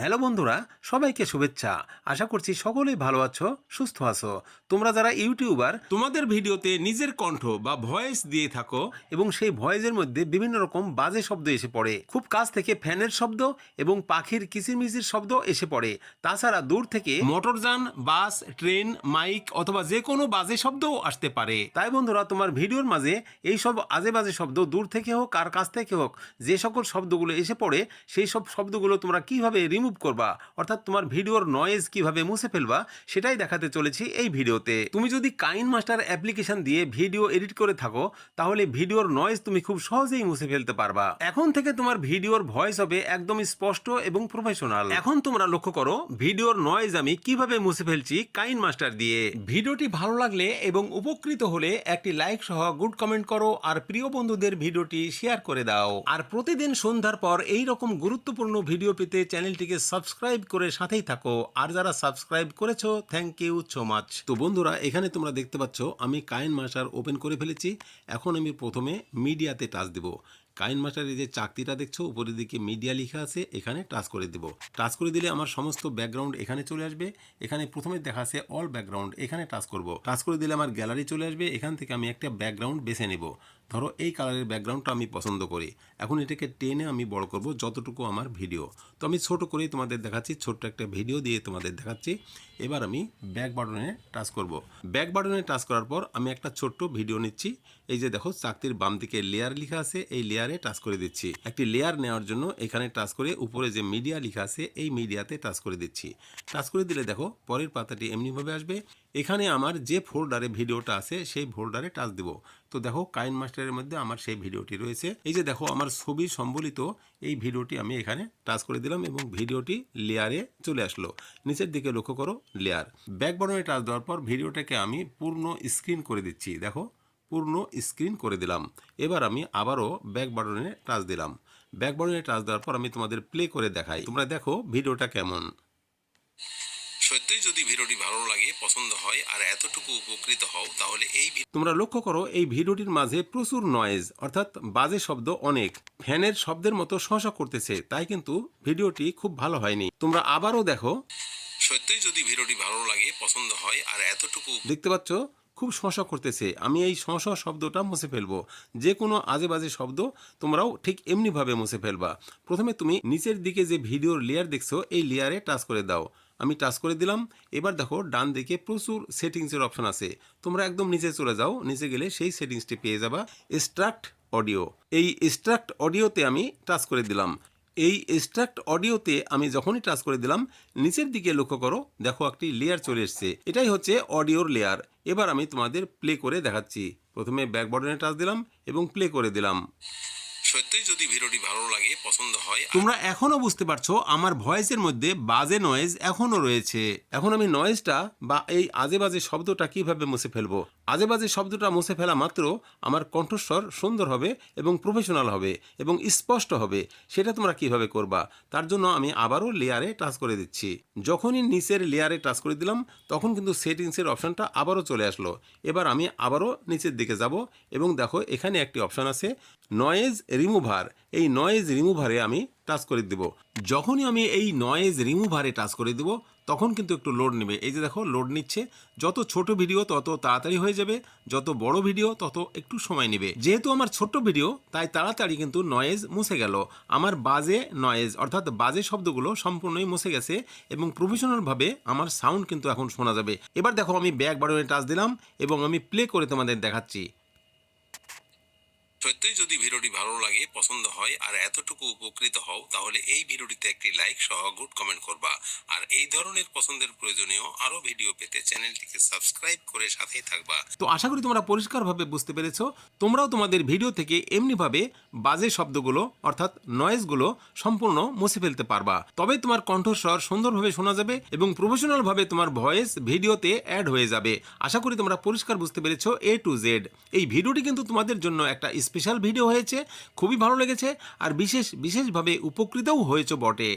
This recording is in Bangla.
হ্যালো বন্ধুরা, সবাইকে শুভেচ্ছা। আশা করছি সকলেই ভালো আছো, সুস্থ আছো। তোমরা যারা ইউটিউবার, তোমাদের ভিডিওতে নিজের কণ্ঠ বা ভয়েস দিয়ে থাকো এবং সেই ভয়েসের মধ্যে বিভিন্ন রকম বাজে শব্দ এসে পড়ে। খুব কাছ থেকে ফ্যানের শব্দ এবং পাখির কিচিরমিচির শব্দ এসে পড়ে। তাছাড়া দূর থেকে মোটরযান, বাস, ট্রেন, মাইক অথবা যে কোনো বাজে শব্দও আসতে পারে। তাই বন্ধুরা, তোমার ভিডিওর মাঝে এই সব আজে বাজে শব্দ দূর থেকে হোক আর কাছ থেকে হোক, যে সকল শব্দগুলো এসে পড়ে, সেই সব শব্দগুলো তোমরা কীভাবে রিমুভ করবা। অর্থাৎ তোমার ভিডিওর নয়েজ কীভাবে মুছে ফেলবা, সেটাই দেখাতে চলেছি এই ভিডিওতে। তুমি যদি কাইন মাস্টার অ্যাপ্লিকেশন দিয়ে ভিডিও এডিট করে থাকো, তাহলে ভিডিওর নয়েজ তুমি খুব সহজেই মুছে ফেলতে পারবা। এখন থেকে তোমার ভিডিওর ভয়েস হবে একদম স্পষ্ট এবং প্রফেশনাল এখন তোমরা লক্ষ্য করো, ভিডিওর নয়েজ আমি কীভাবে মুছে ফেলছি কাইন মাস্টার দিয়ে। ভিডিওটি ভালো লাগলে এবং উপকৃত হলে একটি লাইক সহ গুড কমেন্ট করো আর প্রিয় বন্ধুদের ভিডিওটি শেয়ার করে দাও। আর প্রতিদিন সন্ধ্যার পর এই রকম গুরুত্বপূর্ণ ভিডিও পেতে চ্যানেলটিকে সাবস্ক্রাইব করে সাথেই থাকো। আর যারা সাবস্ক্রাইব করেছ থ্যাংক ইউ সো মাচ তো বন্ধুরা, এখানে তোমরা দেখতে পাচ্ছ, আমি কাইন মাস্টার ওপেন করে ফেলেছি। এখন আমি প্রথমে মিডিয়াতে টাচ দেব। কাইন মাস্টারের যে চাকতিটা দেখছ, উপরের দিকে মিডিয়া লেখা আছে, এখানে টাচ করে দেব। টাচ করে দিলে আমার সমস্ত ব্যাকগ্রাউন্ড এখানে চলে আসবে। এখানে প্রথমে দেখা আছে অল ব্যাকগ্রাউন্ড এখানে টাচ করব। টাচ করে দিলে আমার গ্যালারি চলে আসবে। এখান থেকে আমি একটা ব্যাকগ্রাউন্ড বেছে নেব। ধরো এই কালারের ব্যাকগ্রাউন্ডটা আমি পছন্দ করি। এখন এটাকে টেনে আমি বড় করব যতটুকু আমার ভিডিও তো আমি ছোট করেই তোমাদের দেখাচ্ছি, ছোট্ট একটা ভিডিও দিয়ে তোমাদের দেখাচ্ছি। এবার আমি ব্যাক বাটনে টাচ করব। ব্যাক বাটনে টাচ করার পর আমি একটা ছোট্ট ভিডিও নিচ্ছি। এই যে দেখো, চাকতির বাম দিকে লেয়ার লেখা আছে, এই লেয়ারে টাচ করে দিচ্ছি। একটি লেয়ার নেওয়ার জন্য এখানে টাচ করে উপরে যে মিডিয়া লেখা আছে, এই মিডিয়াতে টাচ করে দিচ্ছি। টাচ করে দিলে দেখো, পরের পাতাটি এমনিভাবে আসবে। এখানে আমার যে ফোল্ডারে ভিডিওটা আছে, সেই ফোল্ডারে টাচ দেব। তো দেখো, কাইন মাস্টারের মধ্যে আমার সেই ভিডিওটি রয়েছে। এই যে দেখো, আমার ছবি সম্বলিত এই ভিডিওটি আমি এখানে টাচ করে দিলাম এবং ভিডিওটি লেয়ারে চলে আসলো। নিচের দিকে লক্ষ্য করো লেয়ার ব্যাক টাচ দেওয়ার পর ভিডিওটাকে আমি পূর্ণ স্ক্রিন করে দিচ্ছি। দেখো, পূর্ণ স্ক্রিন করে দিলাম। এবার আমি আবারও ব্যাক বাটনে টাচ দিলাম। ব্যাক টাচ দেওয়ার পর আমি তোমাদের প্লে করে দেখাই। তোমরা দেখো, ভিডিওটা কেমন। সত্যিই যদি ভিডিওটি ভালো লাগে পছন্দ হয় আর এতটুকু উপকৃত হও তাহলে এই তোমরা লক্ষ্য করো এই ভিডিওটির মাঝে প্রচুর নয়েজ অর্থাৎ বাজে শব্দ অনেক। ফ্যানের শব্দের মতো শশ করতেছে তাই কিন্তু ভিডিওটি খুব ভালো হয়নি। তোমরা আবারও দেখো। সত্যিই যদি ভিডিওটি ভালো লাগে পছন্দ হয় আর এতটুকু দেখতে পাচ্ছ খুব শশ করতেছে। আমি এই শশ শব্দটা মুছে ফেলব। যে কোনো আজে বাজে শব্দ তোমরাও ঠিক এমনিভাবে মুছে ফেলবা। প্রথমে তুমি নিচের দিকে যে ভিডিওর লেয়ার দেখছ এই লেয়ারে টাচ করে দাও। আমি টাচ করে দিলাম। এবার দেখো, ডান দিকে প্রচুর সেটিংসের অপশন আছে। তোমরা একদম নিচে চলে যাও। নিচে গেলে সেই সেটিংসটি পেয়ে যাবা। এক্সট্রাক্ট অডিও এই এক্সট্রাক্ট অডিওতে আমি টাচ করে দিলাম। এই এক্সট্রাক্ট অডিওতে আমি যখনই টাচ করে দিলাম, নিচের দিকে লক্ষ্য করো, দেখো একটি লেয়ার চলে এসছে। এটাই হচ্ছে অডিওর লেয়ার এবার আমি তোমাদের প্লে করে দেখাচ্ছি। প্রথমে ব্যাক বাটনে টাচ দিলাম এবং প্লে করে দিলাম। সত্যিই যদি ভিডিওটি ভালো লাগে, পছন্দ হয় তোমরা এখনও বুঝতে পারছ, আমার ভয়েসের মধ্যে বাজে নয়েজ এখনও রয়েছে। এখন আমি নয়েজটা বা এই আজে বাজে শব্দটা কীভাবে মুছে ফেলব? আজে বাজে শব্দটা মুছে ফেলা মাত্র আমার কণ্ঠস্বর সুন্দর হবে এবং প্রফেশনাল হবে এবং স্পষ্ট হবে। সেটা তোমরা কীভাবে করবা? তার জন্য আমি আবারও লেয়ারে টাচ করে দিচ্ছি। যখনই নিচের লেয়ারে টাচ করে দিলাম, তখন কিন্তু সেটিংসের অপশনটা আবারও চলে আসলো। এবার আমি আবারও নিচের দিকে যাব এবং দেখো এখানে একটি অপশান আছে নয়েজ রিমুভার এই নয়েজ রিমুভারে আমি টাচ করে দেব। যখনই আমি এই নয়েজ রিমুভারে টাচ করে দেব তখন কিন্তু একটু লোড নেবে। এই যে দেখো লোড নিচ্ছে। যত ছোট ভিডিও তত তাড়াতাড়ি হয়ে যাবে। যত বড় ভিডিও তত একটু সময় নেবে। যেহেতু আমার ছোট্ট ভিডিও তাই তাড়াতাড়ি কিন্তু নয়েজ মুছে গেল। আমার বাজে নয়েজ অর্থাৎ বাজে শব্দগুলো সম্পূর্ণই মুছে গেছে এবং প্রফেশনালভাবে আমার সাউন্ড কিন্তু এখন শোনা যাবে। এবার দেখো, আমি ব্যাক বাটনে টাচ দিলাম এবং আমি প্লে করে তোমাদের দেখাচ্ছি। সত্যিই যদি ভিডিওটি ভালো লাগে, পছন্দ হয় আর এতটুকু উপকৃত হও, তাহলে এই ভিডিওটিতে একটি লাইক সহ গুড কমেন্ট করবা। আর এই ধরনের পছন্দের প্রয়োজনীয় আরও ভিডিও পেতে চ্যানেলটিকে সাবস্ক্রাইব করে সাথেই থাকবা। তো আশা করি তোমরা পরিষ্কারভাবে বুঝতে পেরেছ, তোমরাও তোমাদের ভিডিও থেকে এমনিভাবে বাজে শব্দগুলো, অর্থাৎ নয়েজগুলো সম্পূর্ণ মুছে ফেলতে পারবা। তবে তোমার কণ্ঠস্বর সুন্দরভাবে শোনা যাবে এবং প্রফেশনালভাবে তোমার ভয়েস ভিডিওতে অ্যাড হয়ে যাবে। আশা করি তোমরা পরিষ্কার বুঝতে পেরেছ এ টু জেড এই ভিডিওটি কিন্তু তোমাদের জন্য একটা স্পেশাল ভিডিও হয়েছে খুবই ভালো লেগেছে আর বিশেষ বিশেষভাবে উপকৃতও হয়েছে বটে।